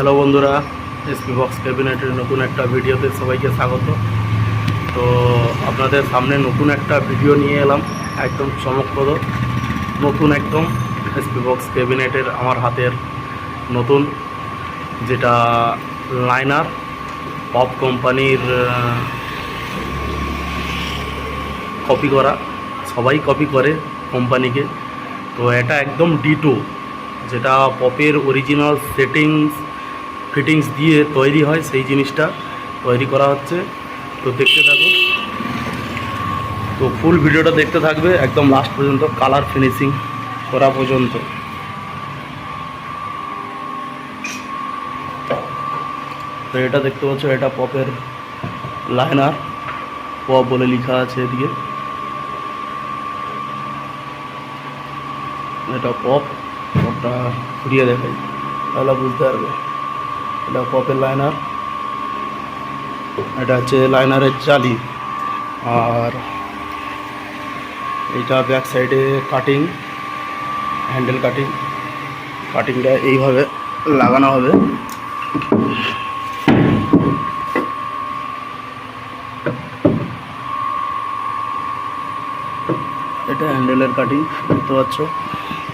Hello বন্ধুরা SP box ক্যাবিনেটের নতুন একটা ভিডিওতে সবাইকে স্বাগত। তো আপনাদের সামনে নতুন একটা ভিডিও নিয়ে এলাম, একদম চমকপ্রদ, নতুন একদম এসপি বক্স ক্যাবিনেটের আমার হাতের নতুন যেটা লাইনার পপ কোম্পানির কপি করা, সবাই কপি করে কোম্পানিকে তো এটা একদম ডিটো যেটা পপের অরিজিনাল সেটিংস ফিটিংস দিয়ে তৈরি হয়, সেই জিনিসটা তৈরি করা হচ্ছে। তো দেখতে থাকো তো ফুল ভিডিওটা দেখতে থাকবে, একদম লাস্ট পর্যন্ত কালার ফিনিশিং করা পর্যন্ত। তো এটা দেখতে পাচ্ছ, এটা পপের লাইনার পপ বলে লেখা আছে এদিকে। এটা পপ, পপটা ঘুরিয়ে দেখাই, তাহলে বুঝতে পারবে। এটা পপের লাইনার এটা হচ্ছে লাইনারের জালি। আর এটা ব্যাক সাইডে কাটিং হ্যান্ডেল কাটিং কাটিংটা এইভাবে লাগানো হবে। এটা হ্যান্ডেলের কাটিং দেখতে পাচ্ছ।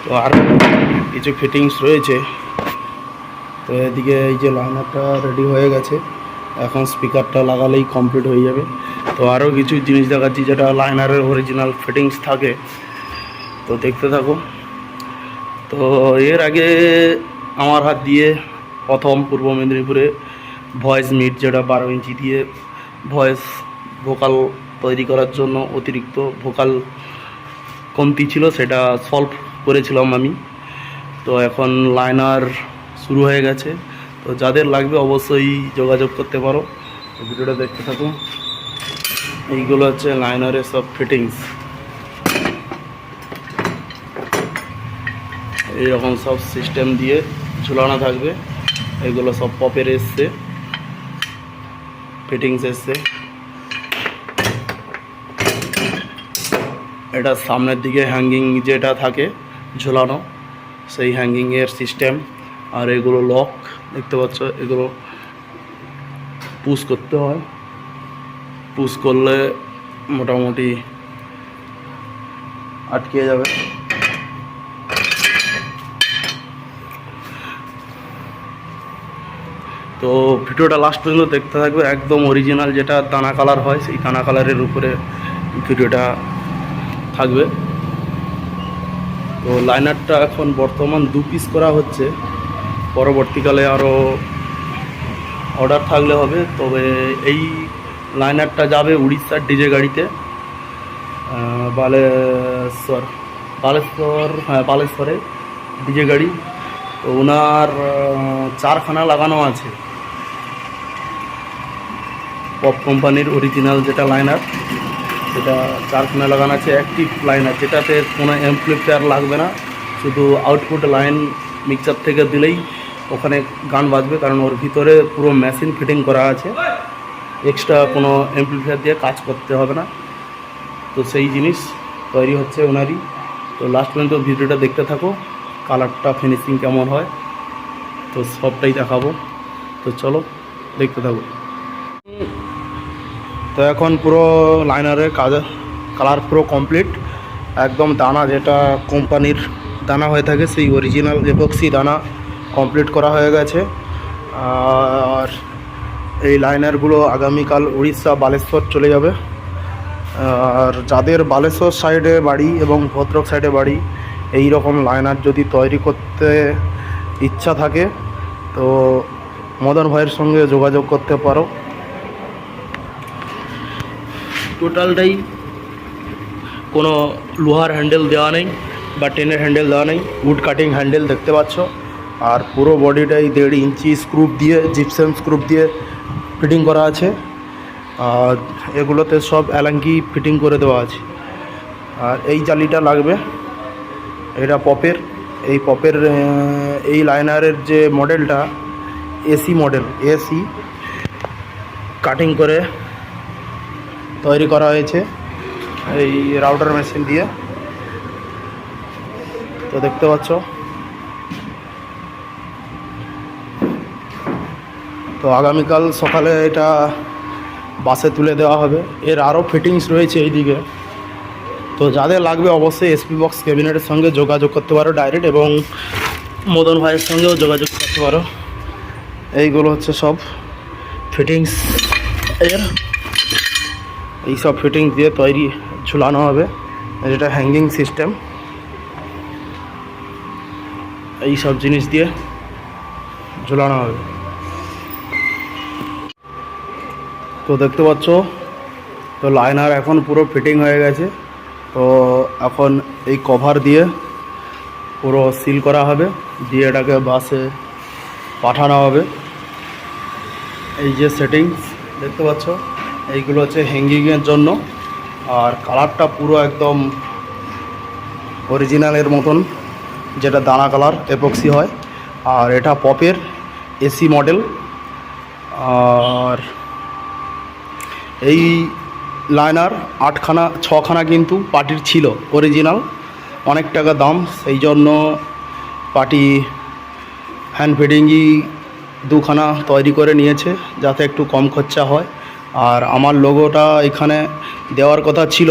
তো আর কিছু ফিটিংস রয়েছে। তো এদিকে এই যে লাইনারটা রেডি হয়ে গেছে। এখন স্পিকারটা লাগালেই কমপ্লিট হয়ে যাবে। তো আরও কিছু জিনিস দেখাচ্ছি যেটা লাইনারের অরিজিনাল ফিটিংস থাকে। তো দেখতে থাকো। তো এর আগে আমার হাত দিয়ে প্রথম পূর্ব মেদিনীপুরে ভয়েস মিট যেটা বারো ইঞ্চি দিয়ে ভয়েস ভোকাল তৈরি করার জন্য অতিরিক্ত ভোকাল কমতি ছিল, সেটা সলভ করেছিলাম আমি। তো এখন লাইনার শুরু হয়ে গেছে। তো যাদের লাগবে অবশ্যই যোগাযোগ করতে পারো। ভিডিওটা দেখতে থাকুন। এইগুলো হচ্ছে লাইনারের সব ফিটিংস এইরকম সব সিস্টেম দিয়ে ঝুলানো থাকবে। এগুলো সব পপের এসছে। ফিটিংস এসছে। এটা সামনের দিকে হ্যাঙ্গিং যেটা থাকে, ঝোলানো। সেই হ্যাঙ্গিংয়ের সিস্টেম আর এগুলো লক দেখতে পাচ্ছ, এগুলো পুশ করতে হয়। পুশ করলে মোটামুটি আটকে যাবে। তো ভিডিওটা লাস্ট পর্যন্ত দেখতে থাকবে, একদম অরিজিনাল যেটা দানা কালার হয়, সেই দানা কালারের উপরে ভিডিওটা থাকবে। তো লাইনারটা এখন বর্তমান দু পিস করা হচ্ছে। পরবর্তীকালে আরও অর্ডার থাকলে হবে, তবে এই লাইনারটা যাবে উড়িষ্যার ডিজে গাড়িতে। বালেশ্বর বালেশ্বর হ্যাঁ বালেশ্বরে ডিজে গাড়ি। তো ওনার চারখানা লাগানো আছে। পপ কোম্পানির অরিজিনাল যেটা লাইনার সেটা চারখানা লাগানো আছে অ্যাক্টিভ লাইনার যেটাতে কোনো অ্যাম্পলিফায়ার লাগবে না। শুধু আউটপুট লাইন মিক্সার থেকে দিলেই ওখানে গান বাজবে, কারণ ওর ভিতরে পুরো মেশিন ফিটিং করা আছে। এক্সট্রা কোনো অ্যাম্পলিফায়ার দিয়ে কাজ করতে হবে না। তো সেই জিনিস তৈরি হচ্ছে ওনারই। তো লাস্ট পর্যন্ত ভিডিওটা দেখতে থাকো কালারটা ফিনিশিং কেমন হয়। তো সবটাই দেখাবো। তো চলো, দেখতে থাকো। তো এখন পুরো লাইনারের কাজ কালার পুরো কমপ্লিট একদম দানা যেটা কোম্পানির দানা হয়ে থাকে, সেই অরিজিনাল এপক্সি দানা। কমপ্লিট করা হয়ে গেছে। আর এই লাইনারগুলো আগামীকাল উড়িষ্যা, বালেশ্বর চলে যাবে। আর যাদের বালেশ্বর সাইডে বাড়ি এবং ভদ্রক সাইডে বাড়ি এই রকম লাইনার যদি তৈরি করতে ইচ্ছা থাকে, তো মদন ভাইয়ের সঙ্গে যোগাযোগ করতে পারো। টোটালটাই কোনো লোহার হ্যান্ডেল দেওয়া নেই বা টেনের হ্যান্ডেল দেওয়া নেই। উড কাটিং হ্যান্ডেল দেখতে পাচ্ছ। আর পুরো বডিটাই দেড় ইঞ্চি স্ক্রুপ দিয়ে জিপসেম স্ক্রুপ দিয়ে ফিটিং করা আছে। আর এগুলোতে সব অ্যালাঙ্কি ফিটিং করে দেওয়া আছে। আর এই জালিটা লাগবে, এটা পপের। এই পপের এই লাইনারের যে মডেলটা এসি মডেল এসি কাটিং করে তৈরি করা হয়েছে এই রাউটার মেশিন দিয়ে। তো দেখতে পাচ্ছ তো আগামীকাল সকালে এটা বাসে তুলে দেওয়া হবে। এর আরও ফিটিংস রয়েছে এইদিকে। তো যাদের লাগবে অবশ্যই এসপি বক্স ক্যাবিনেটের সঙ্গে যোগাযোগ করতে পারো ডাইরেক্ট এবং মদন ভাইয়ের সঙ্গেও যোগাযোগ করতে পারো। এইগুলো হচ্ছে সব ফিটিংস এর। এই সব ফিটিংস দিয়ে তৈরি ঝুলানো হবে। যেটা হ্যাঙ্গিং সিস্টেম এই সব জিনিস দিয়ে ঝুলানো হবে। তো দেখতে পাচ্ছ? তো লাইনার এখন পুরো ফিটিং হয়ে গেছে। তো এখন এই কভার দিয়ে পুরো সিল করা হবে। দিয়ে এটাকে বাসে পাঠানো হবে। এই যে সেটিংস দেখতে পাচ্ছ? এইগুলো হচ্ছে হ্যাঙ্গিংয়ের জন্য। আর কালারটা পুরো একদম অরিজিনালের মতন, যেটা দানা কালার এপক্সি হয়। আর এটা পপের এসি মডেল আর এই লাইনার আটখানা, ছখানা কিন্তু পার্টির ছিল অরিজিনাল অনেক টাকা দাম, সেই জন্য পার্টি হ্যান্ড ফিডিংই দুখানা তৈরি করে নিয়েছে, যাতে একটু কম খরচা হয়। আর আমার লোগোটা এখানে দেওয়ার কথা ছিল,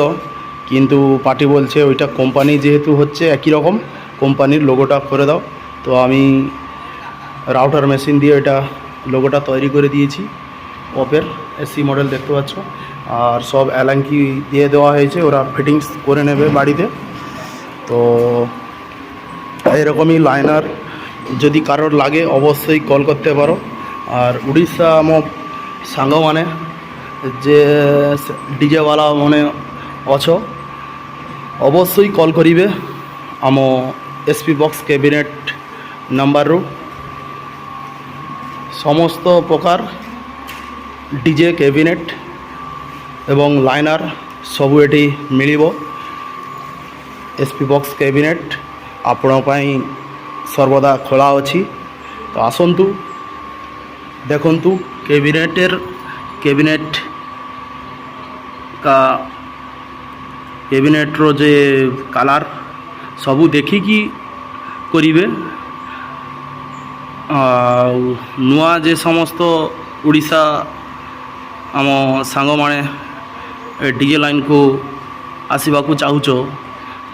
কিন্তু পার্টি বলছে ওইটা কোম্পানি যেহেতু হচ্ছে একই রকম কোম্পানির লোগোটা করে দাও। তো আমি রাউটার মেশিন দিয়ে এটা লোগোটা তৈরি করে দিয়েছি। ওপের এসি মডেল দেখতে পাচ্ছ। আর সব অ্যালাঙ্কি দিয়ে দেওয়া হয়েছে, ওরা ফিটিংস করে নেবে বাড়িতে। তো এরকমই লাইনার যদি কারোর লাগে, অবশ্যই কল করতে পারো। আর উড়িষ্যা মো সাঙ্গ মানে যে ডিজেওয়ালা মানে অছ অবশ্যই কল করিবে। আম এসপি বক্স ক্যাবিনেট নাম্বারু সমস্ত প্রকার ଡିଜେ କ୍ୟାବିନେଟ୍ ଏବଂ ଲାଇନାର ସବୁ ଏଠି ମିଳିବ ଏସ୍ ପି ବକ୍ସ କ୍ୟାବିନେଟ୍ ଆପଣଙ୍କ ପାଇଁ ସର୍ବଦା ଖୋଲା ଅଛି ତ ଆସନ୍ତୁ ଦେଖନ୍ତୁ କ୍ୟାବିନେଟ୍ର କ୍ୟାବିନେଟ୍ କା କ୍ୟାବିନେଟ୍ର ଯେ କାଲାର୍ ସବୁ ଦେଖିକି କରିବେ ଆଉ ନୂଆ ଯେ ସମସ୍ତ ଓଡ଼ିଶା ଆମ ସାଙ୍ଗମାନେ ଏ ଡିଜେ ଲାଇନ୍କୁ ଆସିବାକୁ ଚାହୁଁଛ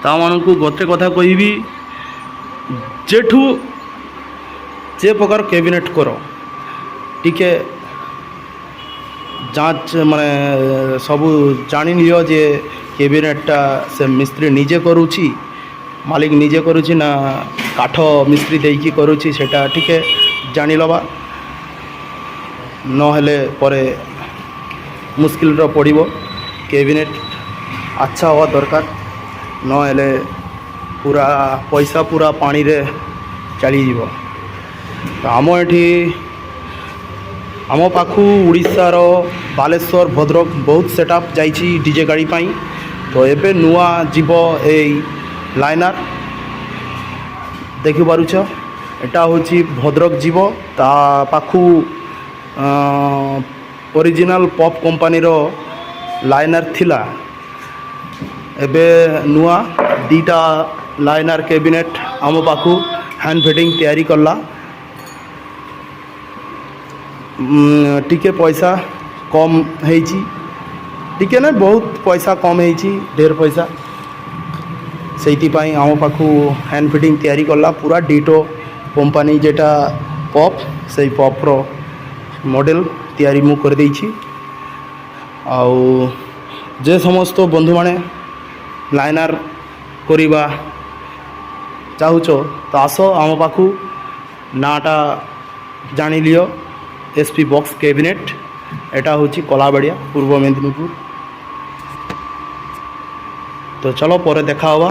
ତାମାନଙ୍କୁ ଗୋଟେ କଥା କହିବି ଯେଠୁ ଯେ ପ୍ରକାର କ୍ୟାବିନେଟ୍ କର ଟିକେ ଯାଞ୍ଚ ମାନେ ସବୁ ଜାଣିନିଅ ଯେ କ୍ୟାବିନେଟ୍ଟା ସେ ମିସ୍ତ୍ରୀ ନିଜେ କରୁଛି ମାଲିକ ନିଜେ କରୁଛି ନା କାଠ ମିସ୍ତ୍ରୀ ଦେଇକି କରୁଛି ସେଇଟା ଟିକେ ଜାଣିଲବା ନହେଲେ ପରେ ମୁସ୍କିଲର ପଡ଼ିବ କ୍ୟାବିନେଟ୍ ଆଚ୍ଛା ହେବା ଦରକାର ନହେଲେ ପୁରା ପଇସା ପୁରା ପାଣିରେ ଚାଲିଯିବ ତ ଆମ ଏଠି ଆମ ପାଖକୁ ଓଡ଼ିଶାର ବାଲେଶ୍ୱର ଭଦ୍ରକ ବହୁତ ସେଟଅପ୍ ଯାଇଛି ଡିଜେ ଗାଡ଼ି ପାଇଁ ତ ଏବେ ନୂଆ ଯିବ ଏଇ ଲାଇନାର ଦେଖିପାରୁଛ ଏଟା ହେଉଛି ଭଦ୍ରକ ଯିବ ତା ପାଖକୁ ଅରିଜିନାଲ ପପ୍ କମ୍ପାନୀର ଲାଇନାର ଥିଲା ଏବେ ନୂଆ ଦୁଇଟା ଲାଇନାର କ୍ୟାବିନେଟ୍ ଆମ ପାଖକୁ ହ୍ୟାଣ୍ଡ ଫିଟିଂ ତିଆରି କଲା ଉଁ, ଟିକେ ପଇସା କମ୍ ହେଇଛି ଟିକେ ନା ବହୁତ ପଇସା କମ୍ ହେଇଛି ଢେର ପଇସା ସେଇଥିପାଇଁ ଆମ ପାଖକୁ ହ୍ୟାଣ୍ଡ ଫିଟିଂ ତିଆରି କଲା ପୁରା ଡିଟୋ କମ୍ପାନୀ ଯେଟା ପପ୍ ସେଇ ପପ୍ର ମଡ଼େଲ୍ ତିଆରି ମୁଁ କରିଦେଇଛି ଆଉ ଯେ ସମସ୍ତ ବନ୍ଧୁମାନେ ଲାଇନାର କରିବା ଚାହୁଁଛ ତ ଆସ ଆମ ପାଖକୁ ନାଁଟା ଜାଣିଲିଅ এস পি বক্স ক্যাবিনেট এটা হচ্ছে কলাবাড়িয়া পূর্ব মেদিনীপুর তো চলো পরে দেখা হবা